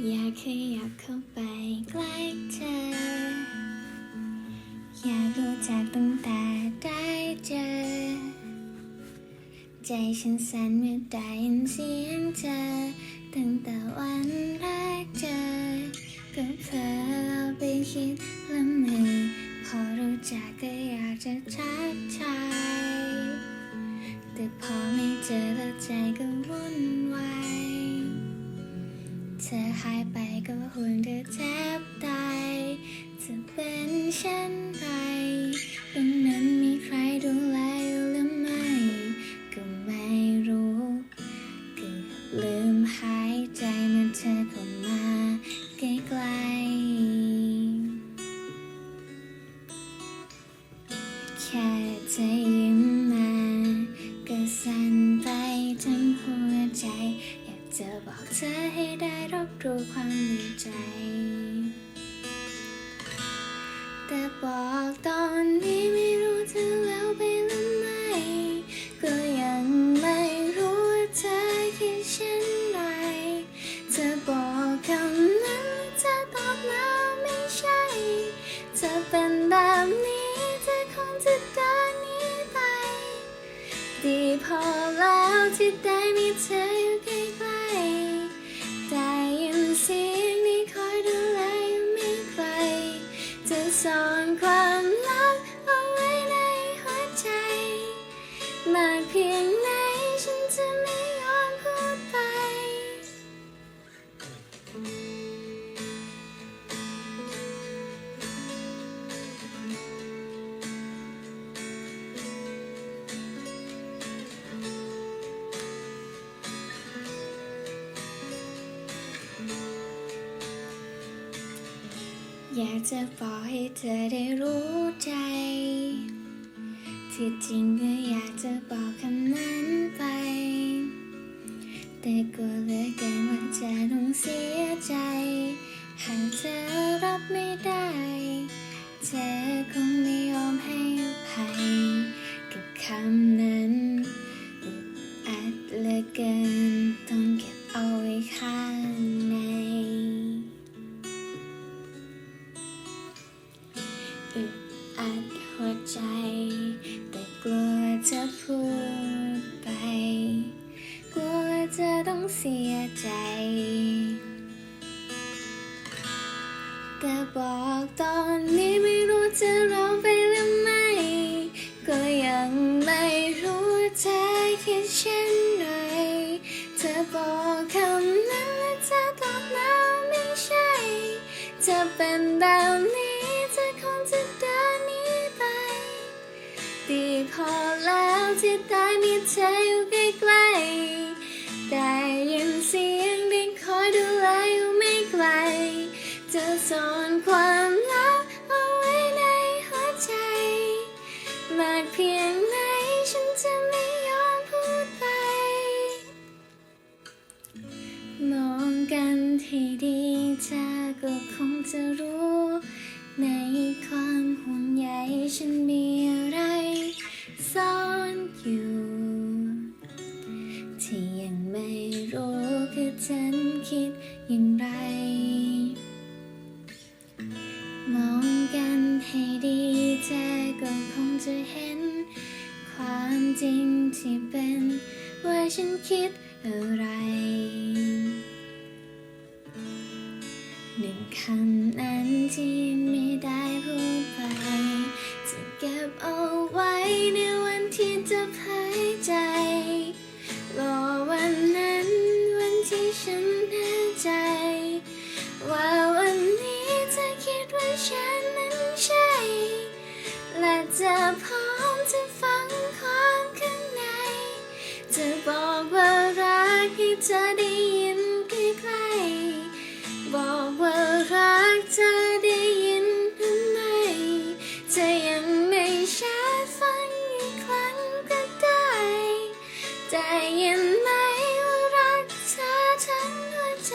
อยากขยับเข้าไปใกล้เธอ อยากรู้จักตั้งแต่ได้เจอ ใจฉันสั่นเมื่อได้ยินเสียงเธอ ตั้งแต่วันแรกเจอก็เผลอเอาไปคิดละเมือพอรู้จักก็อยากจะทักทายแต่พอไม่เจอแล้วใจก็วุ่นวาย ธอหายไปก็ห่วงเธอแทบตายจะเป็นเช่นไรตรงนั้นมีใครดูแลอยู่หรือไม่ ก็ไม่รู้เกือบลืมหายใจเมื่อเธอเข้ามาใกล้ๆแค่เธอยิ้มมา ก็สั่นไปทั้งหัวใจ จะบอกเธอให้ได้รับรู้ความดีใจ แต่บอกตอนนี้ไม่รู้เธอแล้วไปหรือไม่ ก็ยังไม่รู้ว่าเธอคิดเช่นไรเธอบอกคำนั้นเธอตอบมาไม่ใช่ เธอเป็นแบบนี้เธอคงจะเดินหนีไป ดีพอแล้วที่ได้มีเธออยู่ จะ อยากจะบอกให้เธอได้รู้ใจ ที่จริงก็อยากจะบอกคำนั้นไป แต่กลัวเหลือเกินว่าจะต้องเสียใจ หากเธอรับไม่ได้ เธอคงไม่ยอมให้อภัยกับคำ อึดอัดหัวใจ แต่กลัวจะพูดไป กลัวจะต้องเสียใจ แต่บอกตอนนี้ไม่รู้จะร้องไปหรือไม่ ก็ยังไม่รู้เธอคิดเช่นไร เธอบอกคำนั้น ที่ได้มีเธออยู่ใกล้ๆได้ยินเสียงที่คอยดูแลอยู่ไม่ไกล จะซ่อนความลับเอาไว้ในหัวใจมากเพียงไหนฉันจะไม่ยอมพูดไป มองกันให้ดีเธอก็คงจะรู้ ในความห่วงใยฉันมี คิดอะไร หนึ่งคำนั้นที่ไม่ได้พูดไป จะเก็บเอาไว้ในวันที่จะหายใจรอวันนั้นวันที่ฉันแน่ใจ ว่าวันนี้เธอคิดว่าฉันนั้นใช่ และจะพอ บอกว่ารักให้เธอได้ยินใกล้ๆบอกว่ารักเธอได้ยินทำไมจะยังไม่แชร์ฟังอีกครั้งก็ได้ได้ยินไหมว่ารักเธอทั้งหัวใจ